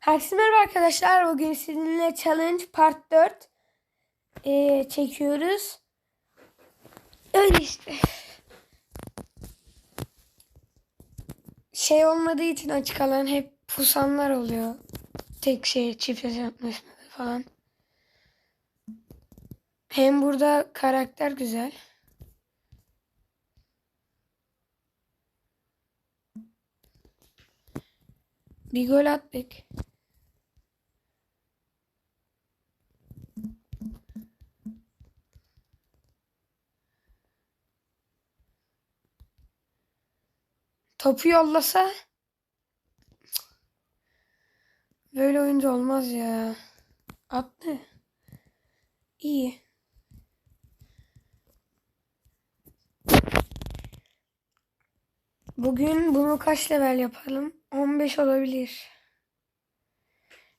Herkese merhaba arkadaşlar. Bugün sizinle Challenge Part 4 eee, çekiyoruz. Öyle işte. Şey olmadığı için açık alan hep pusanlar oluyor. Tek şey çift hesaplaşma falan. Hem burada karakter güzel. Bir gol attık. Topu yollasa böyle oyuncu olmaz ya. Attı. İyi. Bugün bunu kaç level yapalım? 15 olabilir.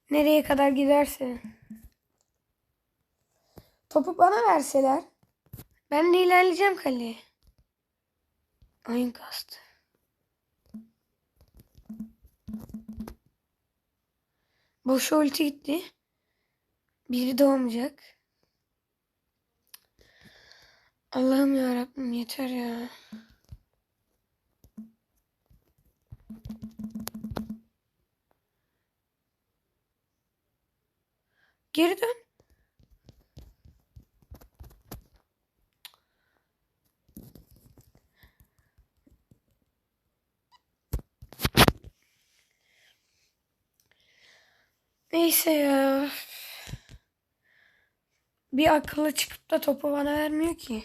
Nereye kadar giderse. Topu bana verseler ben de ilerleyeceğim kaleye. Oyun kastı. Boş ulti gitti. Biri doğmayacak. Allah'ım ya Rabbim yeter ya. Geri dön. Neyse ya. Bir akıllı çıkıp da topu bana vermiyor ki.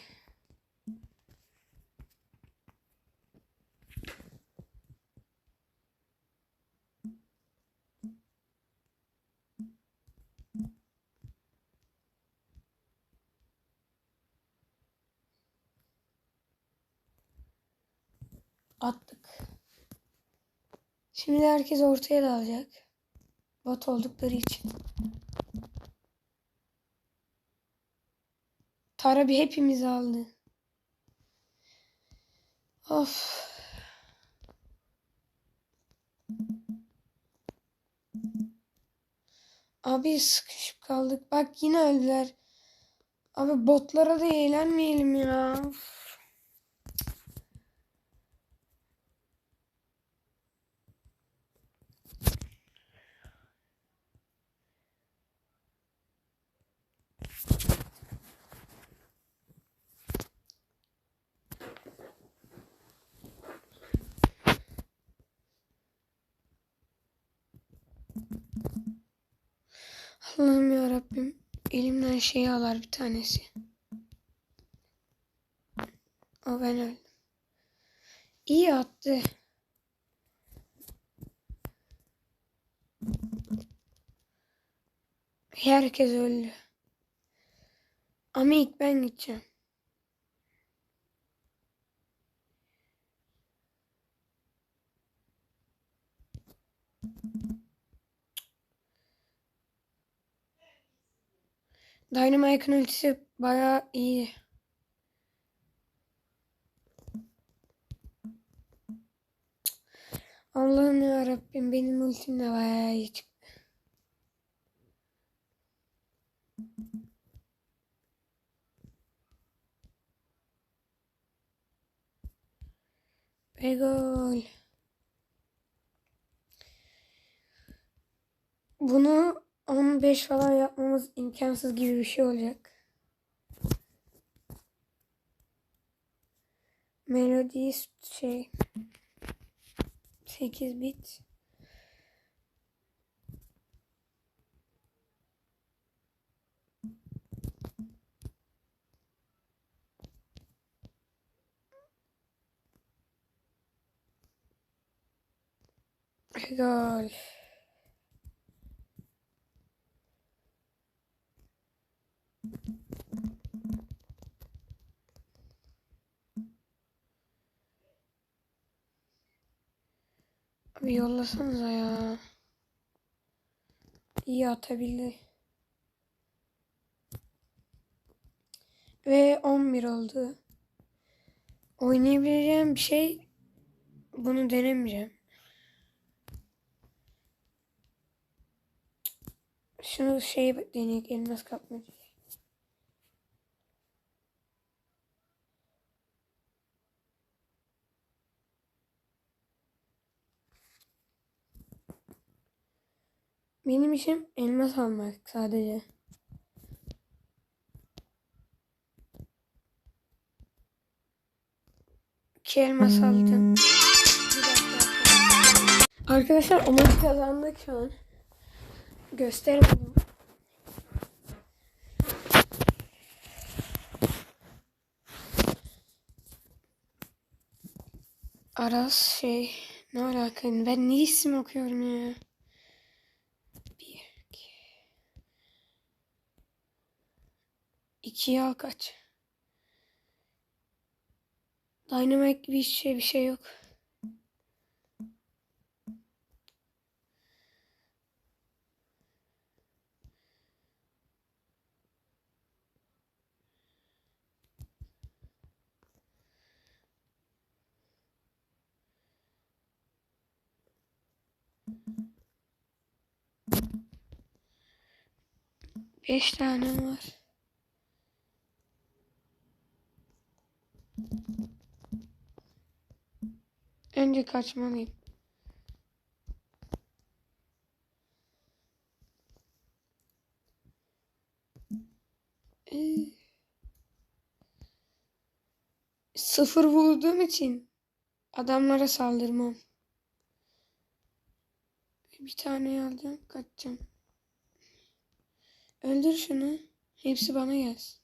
Attık. Şimdi herkes ortaya dalacak. Bot oldukları için. Tara bir hepimiz aldı. Of. Abi sıkışıp kaldık. Bak yine öldüler. Abi botlara da eğlenmeyelim ya. Of. Allah'ım ya Rabbim. Elimden şeyi alar bir tanesi. O ben öldüm. İyi attı. Herkes öldü. Ama ilk ben gideceğim. Dynamite'ın ultisi bayağı iyi. Allah'ım ya Rabbim benim ultim de bayağı iyi çıktı. Ve. Bunu 15 falan yapmamız imkansız gibi bir şey olacak. Melodi şey 8 bit. Gol. Abi yollasanıza ya. İyi atabildi. Ve 11 oldu. Oynayabileceğim bir şey bunu denemeyeceğim. Şunu şey deneyek elmas kapmaca. Benim işim elmas almak sadece. İki elmas aldım. Arkadaşlar o maçı kazandık şu an. Gösteremedim. Aras şey ne alaka ben ne isim okuyorum ya. 2'ye kaç. Dynamic bir şey bir şey yok. Beş tane var. Önce kaçmalıyım. Ee, Sıfır vurduğum için adamlara saldırmam. Bir tane aldım kaçacağım. Öldür şunu. Hepsi bana gelsin.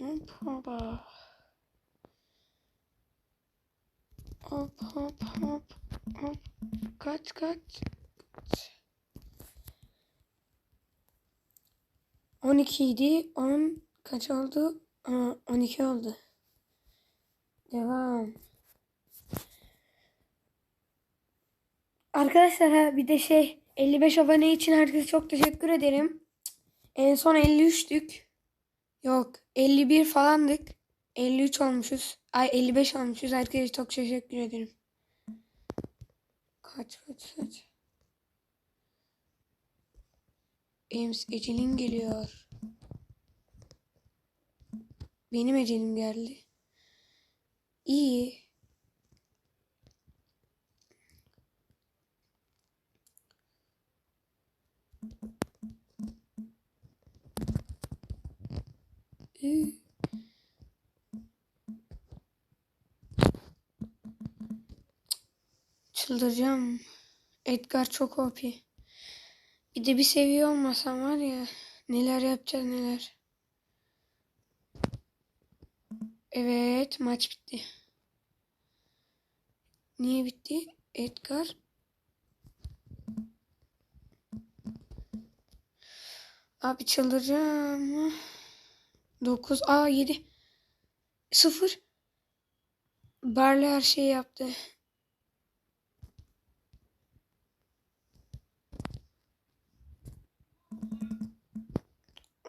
Hop. Hop hop hop hop. Kaç kaç. 12 idi. 10 kaç oldu? Aa, 12 oldu. Devam. Arkadaşlar ha bir de şey 55 abone için herkese çok teşekkür ederim. En son 53'tük. Yok 51 falandık. 53 olmuşuz. Ay 55 olmuşuz. Herkese çok teşekkür ederim. Kaç kaç kaç. Ems ecelin geliyor. Benim ecelim geldi. İyi. Çıldıracağım. Edgar çok OP. Bir de bir seviye olmasam var ya neler yapacağız neler. Evet maç bitti. Niye bitti? Edgar. Abi çıldıracağım. 9 A 7 0 Barley her şeyi yaptı.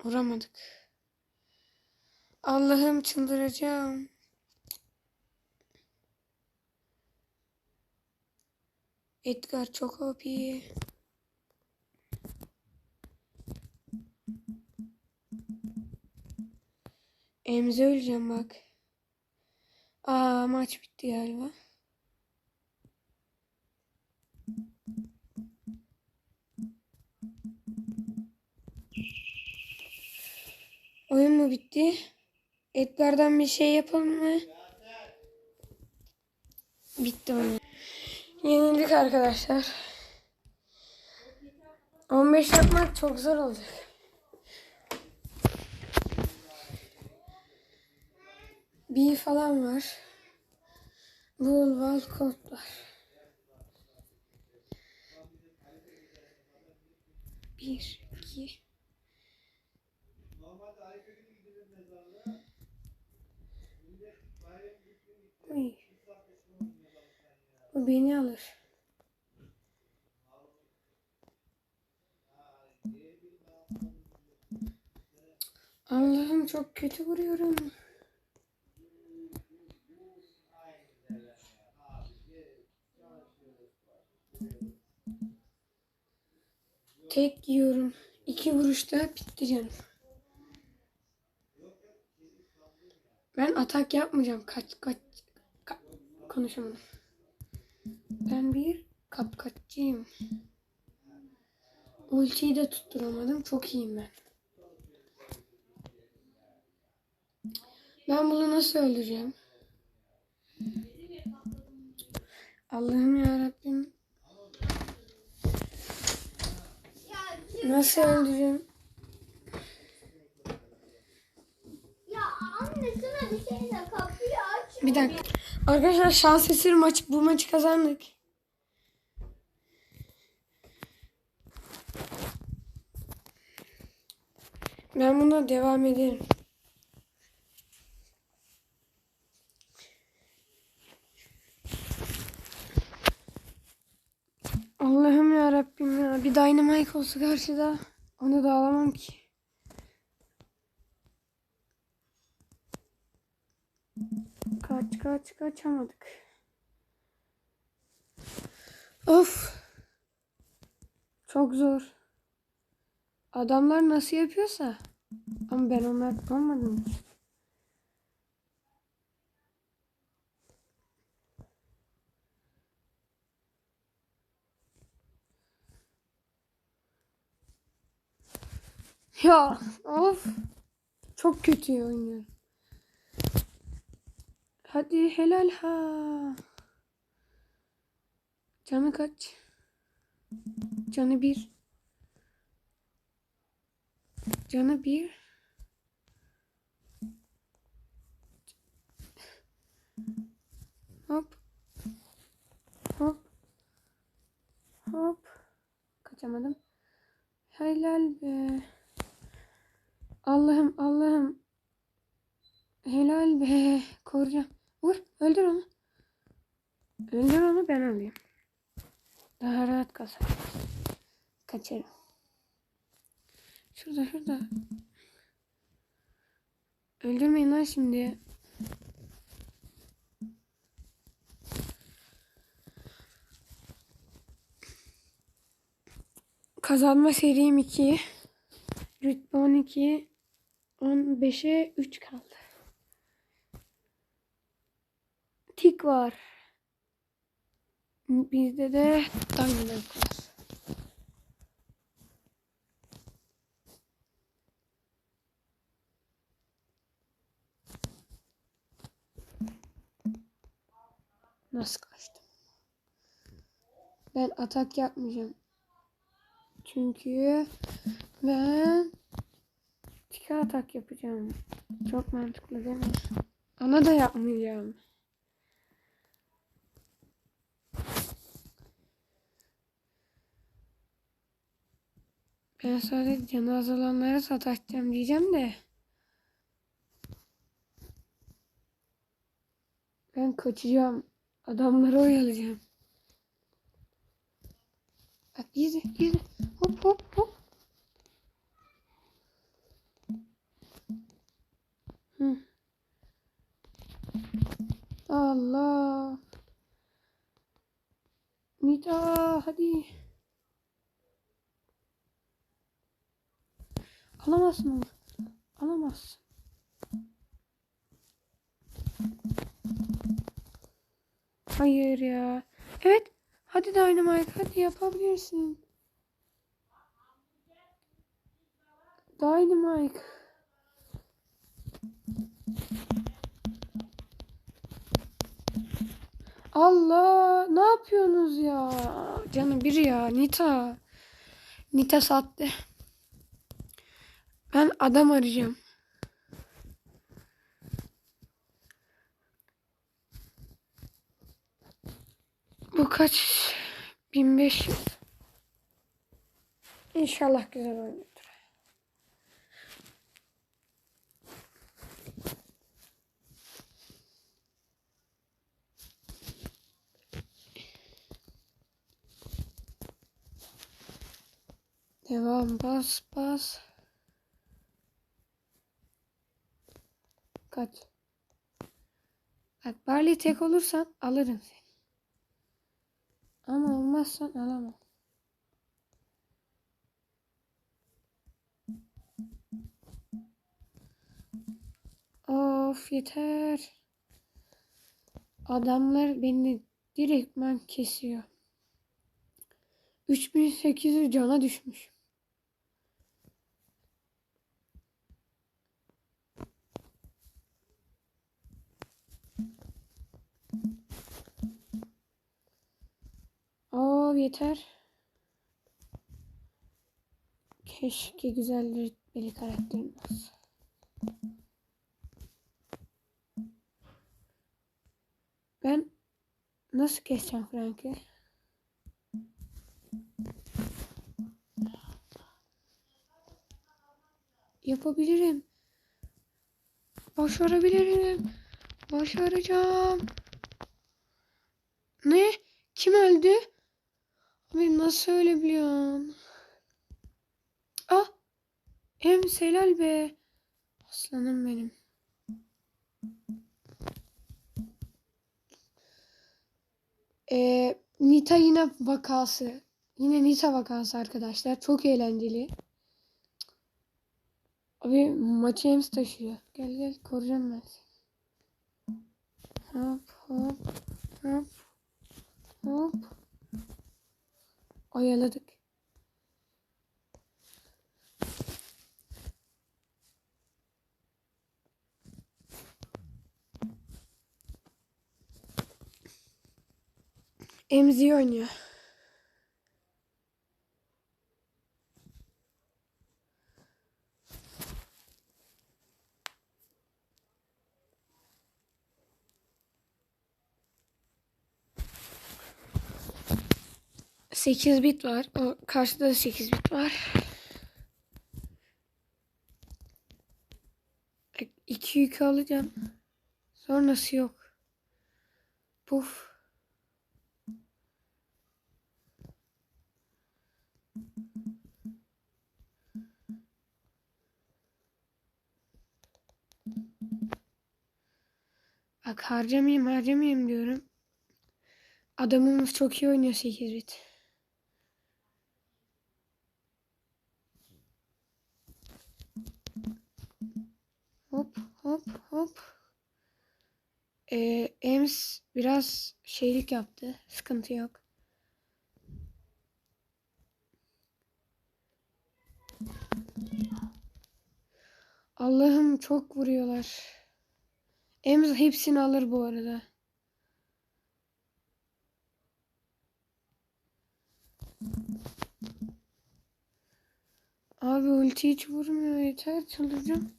Vuramadık. Allah'ım çıldıracağım. Edgar çok OP. Emze öleceğim bak. Aa maç bitti galiba. Oyun mu bitti? Edgar'dan bir şey yapalım mı? Bitti oyun. Yenildik arkadaşlar. 15 yapmak çok zor olacak. Bir falan var. Bul val kod var. Bir, iki. Uy. Bu beni alır. Allah'ım çok kötü vuruyorum. Tek yiyorum. İki vuruşta canım. Ben atak yapmayacağım. Kaç kaç ka, konuşamadım. Ben bir kapkaççıyım. Ultiyi de tutturamadım. Çok iyiyim ben. Ben bunu nasıl öldüreceğim? Allah'ım ya Rabbim. Nasıl öldüreceğim? Ya anne şuna bir şey de kapıyı aç. Bir dakika. Arkadaşlar şans eseri maç bu maçı kazandık. Ben buna devam ederim. Allah'ım ya Rabbim ya. Bir Dynamite olsa karşıda onu da alamam ki. Kaç kaç kaçamadık. Of. Çok zor. Adamlar nasıl yapıyorsa. Ama ben onlar olmadım. Ya of. Çok kötü oynuyorum. Hadi helal ha. Canı kaç? Canı bir. Canı bir. Hop. Hop. Hop. Kaçamadım. Helal be. Allah'ım Allah'ım. Helal be. Koruyacağım. Vur. Öldür onu. Öldür onu ben alayım. Daha rahat kasar. Kaçarım. Şurada şurada. Öldürmeyin lan şimdi. Kazanma serim 2. Rütbe 12. 15'e 3 kaldı. Tik var. Bizde de Dynamite var. Nasıl kaçtım? Ben atak yapmayacağım. Çünkü ben iki atak yapacağım. Çok mantıklı değil mi? Ana da yapmayacağım. Ben sadece cenaze olanlara sataşacağım diyeceğim de. Ben kaçacağım. Adamları oyalayacağım. Bak izle izle. Hop hop hop. Allah. Nida hadi. Alamazsın onu. Alamazsın. Hayır ya. Evet. Hadi Dynamite hadi yapabilirsin. Dynamite. Allah ne yapıyorsunuz ya? Canım biri ya Nita. Nita sattı. Ben adam arayacağım. Bu kaç? 1500. İnşallah güzel oynuyordur. Devam bas bas. Kaç. Bak Barley tek olursan alırım seni. Ama olmazsan alamam. Of yeter. Adamlar beni direktmen kesiyor. 3800 cana düşmüş. Yeter. Keşke güzel rütbeli karakterim olsa. Ben nasıl keseceğim Frank'i? Yapabilirim. Başarabilirim. Başaracağım. Ne? Kim öldü? Abi nasıl öyle biliyorum? Ah! Em Selal be. Aslanım benim. Ee, Nita yine vakası. Yine Nita vakası arkadaşlar. Çok eğlenceli. Abi maçı Ems taşıyor. Gel gel koruyacağım ben seni. Hop hop hop hop. Oyaladık. Emzi oynuyor. Sekiz bit var. O karşıda da sekiz bit var. E, İki yükü alacağım. Sonrası yok. Puf. Bak harcamayayım harcamayayım diyorum. Adamımız çok iyi oynuyor 8 bit. Hop hop. Ee, Ems biraz şeylik yaptı. Sıkıntı yok. Allah'ım çok vuruyorlar. Ems hepsini alır bu arada. Abi ulti hiç vurmuyor yeter çıldıracağım.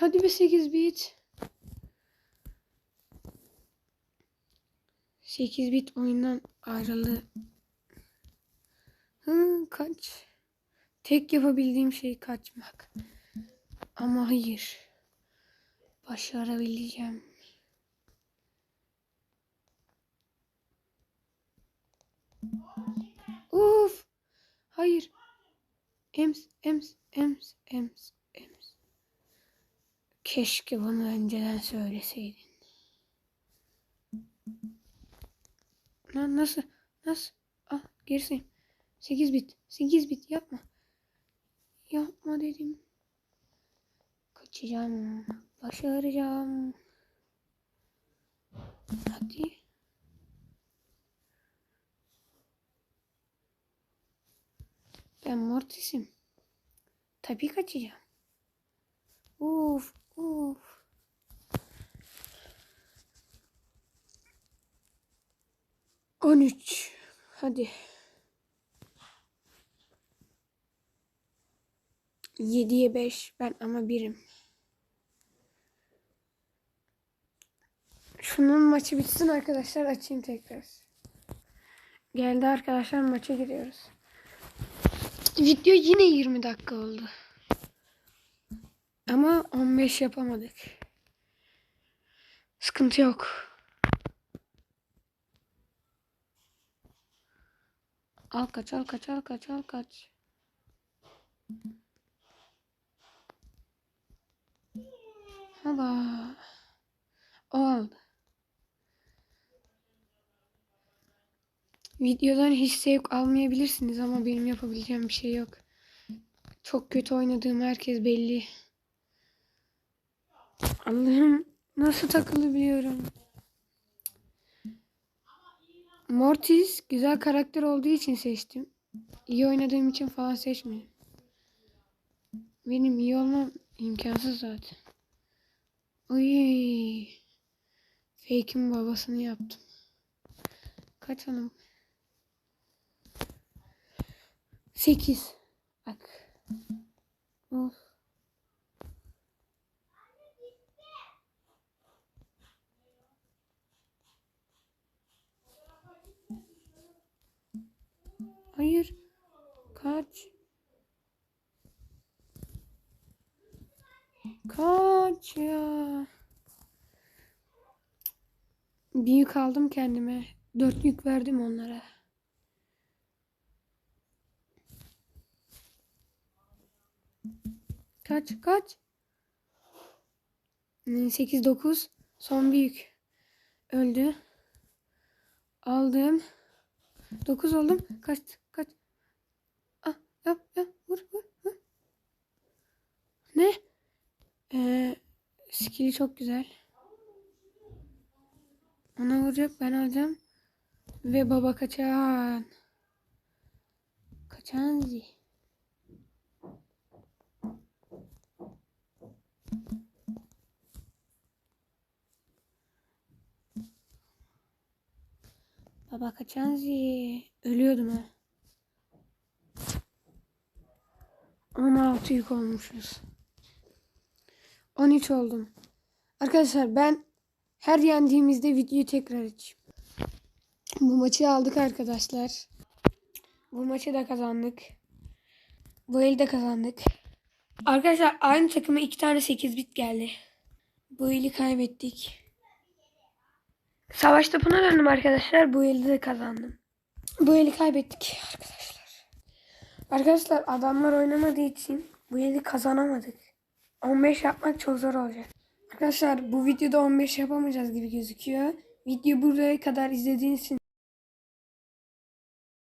Hadi bir 8 bit. 8 bit oyundan ayrıldı. Hı, kaç. Tek yapabildiğim şey kaçmak. Ama hayır. Başarabileceğim. Uf. Hayır. Ems, ems, ems, ems. Keşke bunu önceden söyleseydin. Lan nasıl? Nasıl? Ah gerisiyim. 8 bit. 8 bit yapma. Yapma dedim. Kaçacağım. Başaracağım. Hadi. Ben Mortis'im. Tabii kaçacağım. Uf, uf. On üç. Hadi. Yediye beş. Ben ama birim. Şunun maçı bitsin arkadaşlar. Açayım tekrar. Geldi arkadaşlar maça giriyoruz. Video yine 20 dakika oldu. Ama 15 yapamadık. Sıkıntı yok. Al kaç al kaç al kaç al kaç. Hala. Aldı. Videodan hiç zevk almayabilirsiniz ama benim yapabileceğim bir şey yok. Çok kötü oynadığım herkes belli. Allah'ım nasıl takılabiliyorum. Mortis güzel karakter olduğu için seçtim. İyi oynadığım için falan seçmedim. Benim iyi olmam imkansız zaten. Uy. Fake'in babasını yaptım. Kaçalım. 8. Bak. Of. Hayır. Kaç. Kaç ya. Bir yük aldım kendime. Dört yük verdim onlara. Kaç kaç. 8 9 son bir yük. Öldü. Aldım. 9 oldum. Kaç kaç. Ah yap yap vur vur vur. Ne? Ee, skill'i çok güzel. Ona vuracak ben alacağım. Ve baba kaçan. Kaçan zi. Baba kaçan zi. Ölüyordum ha. 16 yük olmuşuz. 13 oldum. Arkadaşlar ben her yendiğimizde videoyu tekrar açayım. Bu maçı aldık arkadaşlar. Bu maçı da kazandık. Bu eli de kazandık. Arkadaşlar aynı takıma iki tane 8 bit geldi. Bu eli kaybettik. Savaş topuna döndüm arkadaşlar. Bu eli de kazandım. Bu eli kaybettik arkadaşlar. Arkadaşlar adamlar oynamadığı için bu eli kazanamadık. 15 yapmak çok zor olacak. Arkadaşlar bu videoda 15 yapamayacağız gibi gözüküyor. Video buraya kadar izlediğiniz için